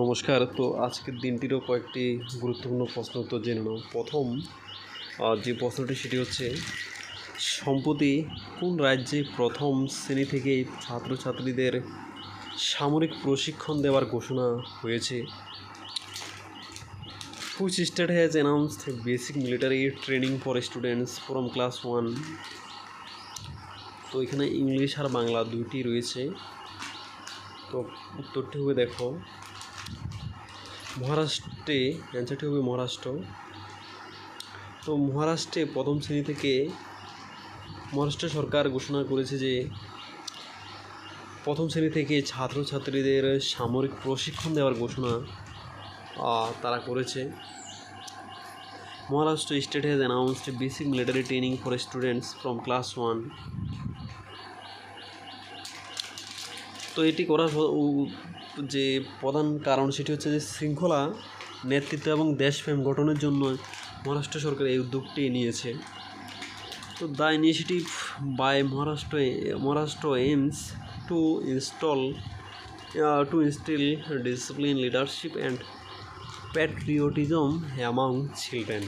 নমস্কার। তো আজকের দিনটিরও কয়েকটি গুরুত্বপূর্ণ প্রশ্ন উত্তর জেনে নাও। প্রথম যে প্রশ্নটি সেটি হচ্ছে, সম্প্রতি কোন রাজ্যে প্রথম শ্রেণি থেকে ছাত্রছাত্রীদের সামরিক প্রশিক্ষণ দেওয়ার ঘোষণা হয়েছে? Which state has announced basic military training for students from class one তো এখানে ইংলিশ আর বাংলা দুইটি রয়েছে। তো উত্তরটি হবে দেখো মহারাষ্ট্রে, অ্যান্সারটি হবে মহারাষ্ট্র। তো মহারাষ্ট্রে প্রথম শ্রেণি থেকে মহারাষ্ট্র সরকার ঘোষণা করেছে যে, প্রথম শ্রেণি থেকে ছাত্রছাত্রীদের সামরিক প্রশিক্ষণ দেওয়ার ঘোষণা তারা করেছে। Maharashtra state has announced basic military training for students from class one তো এটি করার যে প্রধান কারণ সেটি হচ্ছে যে শৃঙ্খলা, নেতৃত্ব এবং দেশপ্রেম গঠনের জন্য মহারাষ্ট্র সরকার এই উদ্যোগটি নিয়েছে। তো the initiative by Maharashtra Maharashtra aims to install to instil discipline leadership and patriotism among children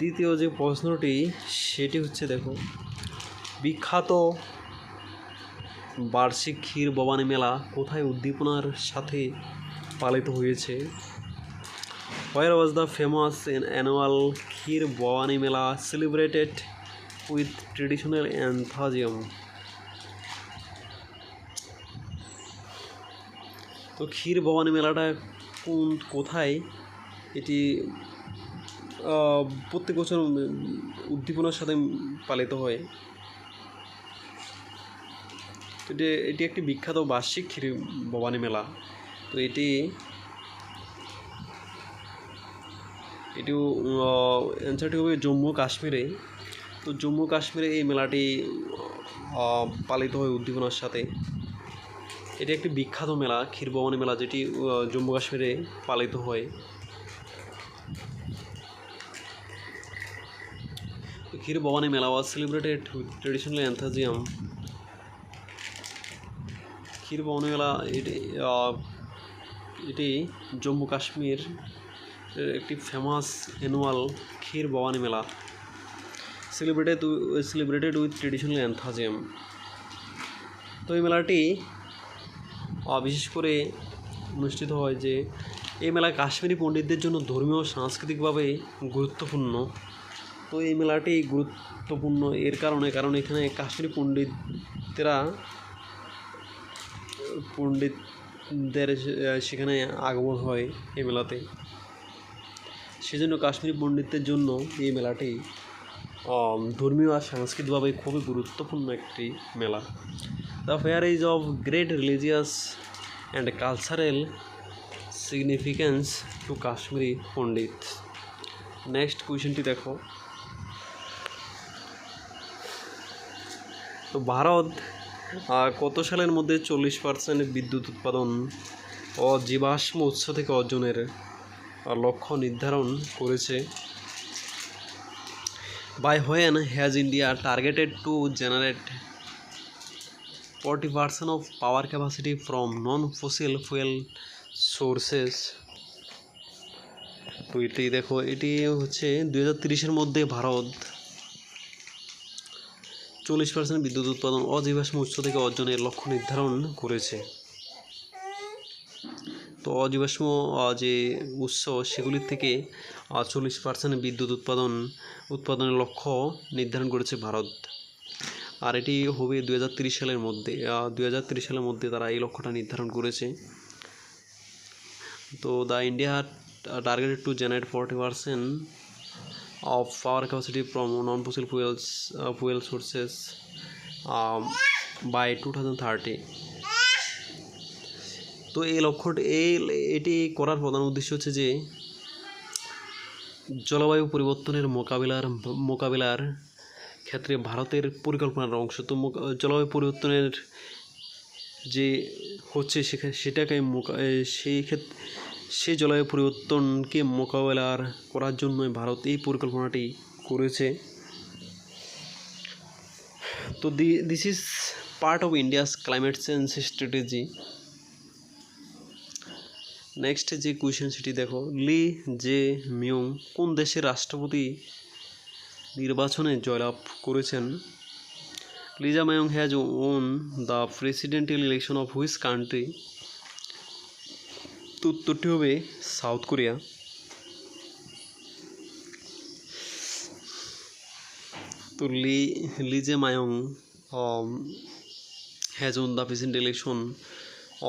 দ্বিতীয় যে প্রশ্নটি, সেটি হচ্ছে দেখো, বিখ্যাত বার্ষিক ক্ষীর ভবানী মেলা কোথায় উদ্দীপনার সাথে পালিত হয়েছে? Where was the famous annual Kheer Bhawani mela celebrated with traditional enthusiasm তো ক্ষীর ভবানী মেলাটা কোন, কোথায়? এটি প্রত্যেক বছর উদ্দীপনার সাথে পালিত হয়। এটি এটি একটি বিখ্যাত বার্ষিক ক্ষীর ভবানী মেলা। তো এটি এটি অ্যান্সারটি হবে জম্মু কাশ্মীরে। তো জম্মু কাশ্মীরে এই মেলাটি পালিত হয় উদ্দীপনার সাথে। এটি একটি বিখ্যাত মেলা, ক্ষীর ভবানী মেলা, যেটি জম্মু কাশ্মীরে পালিত হয়। Kheer Bhavani Mela was celebrated with traditional enthusiasm Kheer Mela এটি এটি জম্মু কাশ্মীর একটি famous annual Kheer Bhavani Mela. Celebrated celebrated with traditional enthusiasm তো এই মেলাটি বিশেষ করে অনুষ্ঠিত হয় যে, এই মেলা কাশ্মীরি পণ্ডিতদের জন্য ধর্মীয় সাংস্কৃতিকভাবে গুরুত্বপূর্ণ। তো এই মেলাটি গুরুত্বপূর্ণ এর কারণে, কারণ এখানে কাশ্মীরি পণ্ডিতরা পণ্ডিতদের সেখানে আগমন হয় এই মেলাতে। সেজন্য কাশ্মীরি পণ্ডিতদের জন্য এই মেলাটি ধর্মীয় আর সাংস্কৃতিকভাবে খুবই গুরুত্বপূর্ণ একটি মেলা। The fair is of great religious and cultural significance to Kashmiri Pandit. Next কোয়েশ্চেনটি দেখো। তো ভারত কত সালের মধ্যে চল্লিশ পার্সেন্ট বিদ্যুৎ উৎপাদন ও জীবাশ্ম উৎস থেকে অর্জনের লক্ষ্য নির্ধারণ করেছে by when has India targeted to generate forty percent of power capacity from non fossil fuel sources তো এটি দেখো, এটি হচ্ছে দু হাজার তিরিশের মধ্যে ভারত চল্লিশ পার্সেন্ট বিদ্যুৎ উৎপাদন অজীবাশ্ম উৎস থেকে অর্জনের লক্ষ্য নির্ধারণ করেছে। তো অজীবাশ্ম যে উৎস সেগুলির থেকে চল্লিশ পার্সেন্ট বিদ্যুৎ উৎপাদন, উৎপাদনের লক্ষ্য নির্ধারণ করেছে ভারত। আর এটি হবে দু সালের মধ্যে দু সালের মধ্যে তারা এই লক্ষ্যটা নির্ধারণ করেছে। তো the India targeted to generate forty percent of power capacity from non-fossil fuels uh, fuel sources um, by 2030 তো এই লক্ষ্যটি এই এটি করার প্রধান উদ্দেশ্য হচ্ছে যে জলবায়ু পরিবর্তনের মোকাবিলার মোকাবিলার ক্ষেত্রে ভারতের পরিকল্পনার অংশ। তো জলবায়ু পরিবর্তনের যে হচ্ছে সেখানে সেটাকে সেই ক্ষেত্রে সেই জলবায়ু পরিবর্তনকে মোকাবেলার করার জন্য ভারত এই পরিকল্পনাটি করেছে। তো the this is part of India's climate change strategy next যে কোয়েশ্চেন সেটি দেখো লি জে মিয়ং কোন দেশের রাষ্ট্রপতি নির্বাচনে জয়লাভ করেছেন? Lee Jae Myung has won the presidential election of which country উত্তরটি হবে সাউথ কোরিয়া। তো Lee Lee Jae Myung has won the president election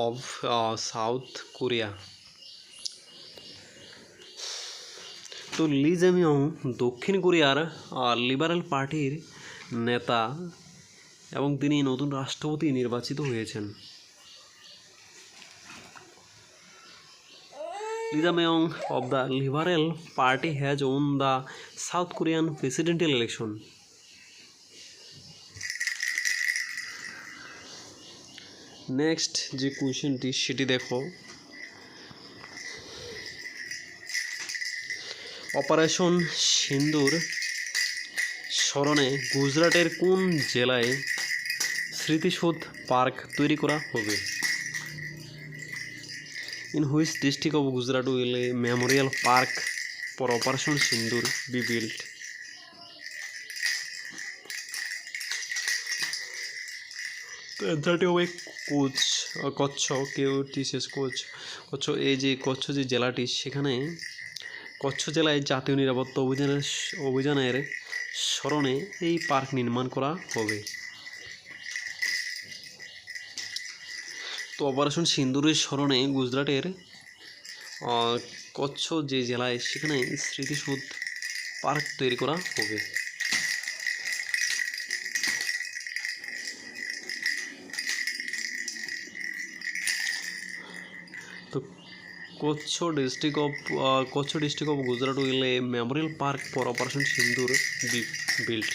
of South Korea. তো লি জেমিয়ং দক্ষিণ কোরিয়ার লিবারেল পার্টির নেতা এবং তিনি নতুন রাষ্ট্রপতি নির্বাচিত হয়েছেন। Myung of the liberal party has won the South Korean presidential election next যে কোয়েশ্চেনটি সেটি দেখো। অপারেশন সিন্দুর স্মরণে গুজরাটের কোন জেলায় স্মৃতিসৌধ পার্ক তৈরি করা হবে? In which district of Gujarat will a memorial park for operation Sindoor be build তো অ্যান্সারটি হবে কোচ কচ্ছ কেউ টিসেস কোচ কচ্ছ এই যে কচ্ছ যে জেলাটি সেখানে কচ্ছ জেলায় জাতীয় নিরাপত্তা অভিযানের অভিযানের স্মরণে এই পার্ক নির্মাণ করা হবে তো অপারেশন সিন্দুরের স্মরণে গুজরাটের কচ্ছ যে জেলায়, সেখানে স্মৃতিসৌধ পার্ক তৈরি করা হবে। তো Kutch district of Kutch district of Gujarat will memorial park for operation Sindoor build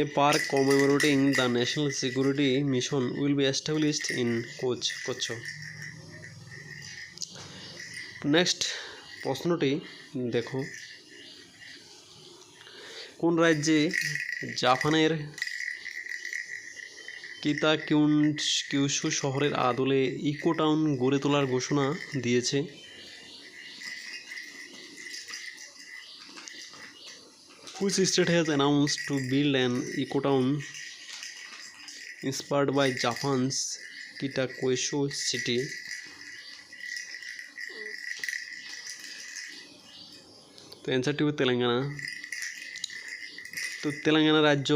a park commemorating the national security mission will be established in Kutch Kutch next প্রশ্নটি দেখো। কোন রাজ্যে জাপানের কিতা কিউন কিউসু শহরের আদলে ইকো টাউন গড়ে তোলার ঘোষণা দিয়েছে? Which state has announced to build an eco town inspired by Japan's Kitakyushu city? তো অ্যান্সারটি তেলেঙ্গানা তো তেলেঙ্গানা রাজ্য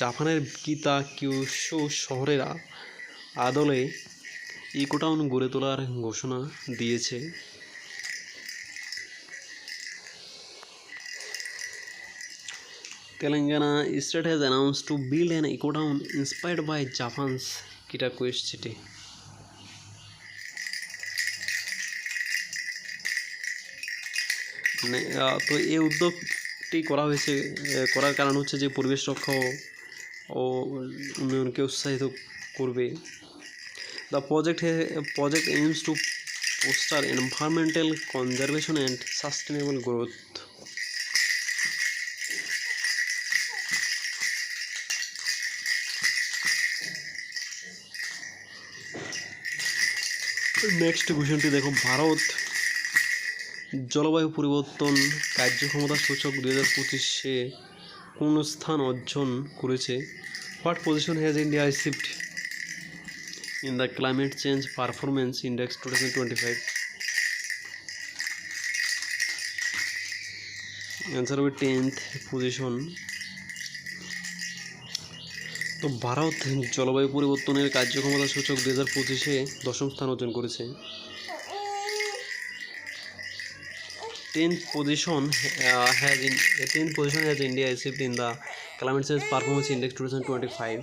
জাপানের কিতা কিউশু শহরের আদলে ইকো টাউন গড়ে তোলার ঘোষণা দিয়েছে Telangana state has announced to build an eco town inspired by Japan's Kitakyushu city. তো এই উদ্যোগটি করা হয়েছে করার কারণ হচ্ছে যে পরিবেশ রক্ষা ও উন্নয়নকে উৎসাহিত করবে the project project aims to foster environmental conservation and sustainable growth next কোয়েশনটি দেখো ভারত জলবায়ু পরিবর্তন কার্যক্ষমতা সূচক দু হাজার পঁচিশে কোন স্থান অর্জন করেছে? What position has India received in the climate change performance index two thousand twenty five answer হবে টেন্থ পজিশন তো ভারত জলবায়ু পরিবর্তনের কার্যক্ষমতা সূচক দু হাজার পঁচিশে দশম স্থান অর্জন করেছে। Tenth position in tenth position has India received in the change performance index two thousand twenty five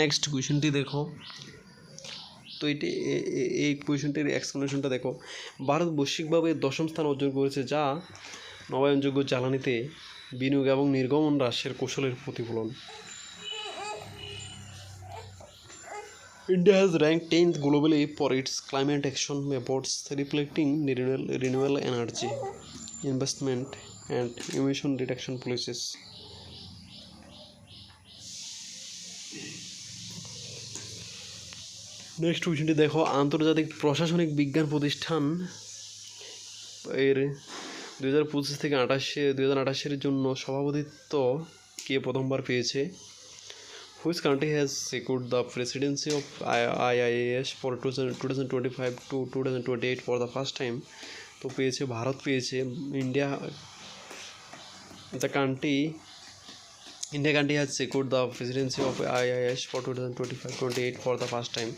next কোয়েশনটি দেখো। তো এটি এই কোয়েশনটির এক্সপ্লেনেশনটা দেখো। ভারত বৈশ্বিকভাবে দশম স্থান অর্জন করেছে যা নবায়নযোগ্য জ্বালানিতে বিনিয়োগ এবং নির্গমন হ্রাসের কৌশলের প্রতিফলন। India has rank tenth globally for its climate action efforts reflecting renewable energy investment and emission detection policies next কুয়েশনটি দেখো, আন্তর্জাতিক প্রশাসনিক বিজ্ঞান প্রতিষ্ঠান এর দুই হাজার পঁচিশ থেকে আঠাশে, দুই হাজার আঠাশের জন্য সভাপতিত্ব কে প্রথমবার পেয়েছে? Which country has secured the presidency of I IIS for two thousand twenty five to two thousand twenty eight for the first time তো পেয়েছে, ভারত পেয়েছে India the country India country has secured the presidency of IIS for two thousand twenty five twenty eight for the first time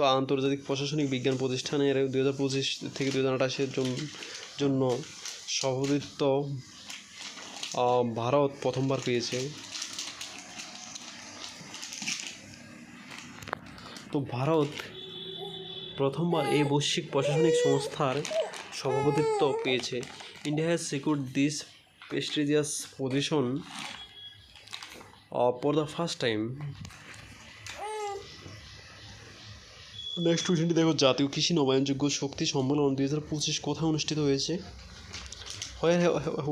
তো আন্তর্জাতিক প্রশাসনিক বিজ্ঞান প্রতিষ্ঠানের দু হাজার পঁচিশ থেকে দু হাজার আঠাশের জন্য সভাপতিত্ব ভারত প্রথমবার পেয়েছে। তো ভারত প্রথমবার এই বৈশ্বিক প্রশাসনিক সংস্থার সভাপতিত্ব পেয়েছে। India has secured this prestigious position for the first time next কোয়েশ্চেনটি দেখো, জাতীয় কৃষি নবায়নযোগ্য শক্তি সম্মেলন দুই হাজার পঁচিশ কোথায় অনুষ্ঠিত হয়েছে? Where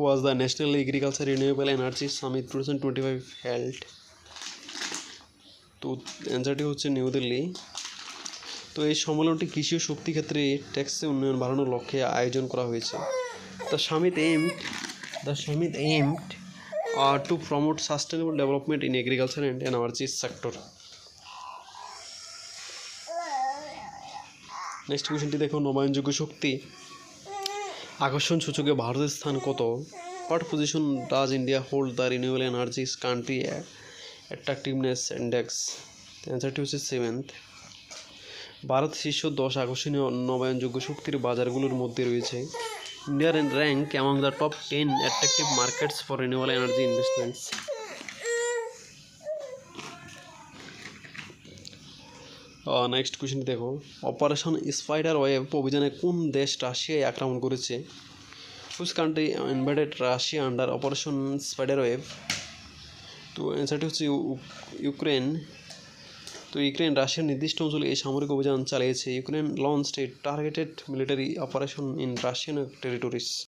was the national agriculture renewable energy summit two thousand twenty five held তো অ্যান্সারটি হচ্ছে নিউ দিল্লি তো এই সম্মেলনটি কৃষি ও শক্তি ক্ষেত্রে ট্যাক্সে উন্নয়ন বাড়ানোর লক্ষ্যে আয়োজন করা হয়েছে। The summit aimed the summit aimed to promote sustainable development in agriculture and energy sector next কোয়েশ্চেনটি দেখো নবায়নযোগ্য শক্তি। আকর্ষণ সূচকে ভারতের স্থান কত? What position does India hold the renewable energies country attractiveness index অ্যান্সারটি হচ্ছে সেভেন্থ ভারত শীর্ষ দশ আকর্ষণীয় নবায়নযোগ্য শক্তির বাজারগুলোর মধ্যে রয়েছে। ইন্ডিয়ার rank among the top ten attractive markets for renewable energy investments next question দেখো। অপারেশন স্পাইডার ওয়েব অভিযানে কোন দেশ রাশিয়ায় আক্রমণ করেছে? Which country invited Russia under operation spider web তো অ্যান্সারটি হচ্ছে ইউক্রেন। তো ইউক্রেন রাশিয়ার নির্দিষ্ট অঞ্চলে এই সামরিক অভিযান চালিয়েছে। Ukraine launch a targeted military operation in Russian territories